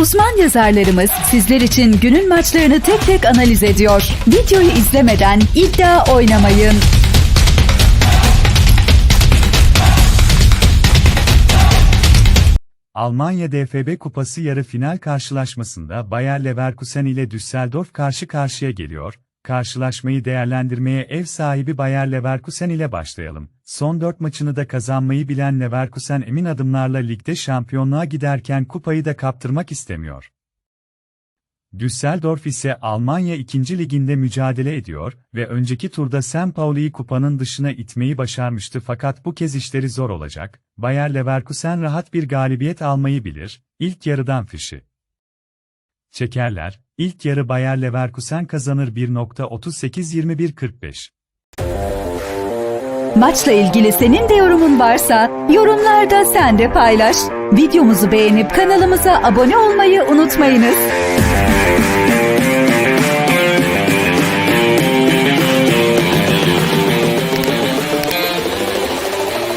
Uzman yazarlarımız sizler için günün maçlarını tek tek analiz ediyor. Videoyu izlemeden iddia oynamayın. Almanya DFB Kupası yarı final karşılaşmasında Bayer Leverkusen ile Düsseldorf karşı karşıya geliyor. Karşılaşmayı değerlendirmeye ev sahibi Bayer Leverkusen ile başlayalım. Son 4 maçını da kazanmayı bilen Leverkusen emin adımlarla ligde şampiyonluğa giderken kupayı da kaptırmak istemiyor. Düsseldorf ise Almanya 2. liginde mücadele ediyor ve önceki turda St. Pauli'yi kupanın dışına itmeyi başarmıştı fakat bu kez işleri zor olacak. Bayer Leverkusen rahat bir galibiyet almayı bilir, ilk yarıdan fişi. Çekerler, ilk yarı Bayer Leverkusen kazanır 1.38-21-45. Maçla ilgili senin de yorumun varsa yorumlarda sen de paylaş. Videomuzu beğenip kanalımıza abone olmayı unutmayınız.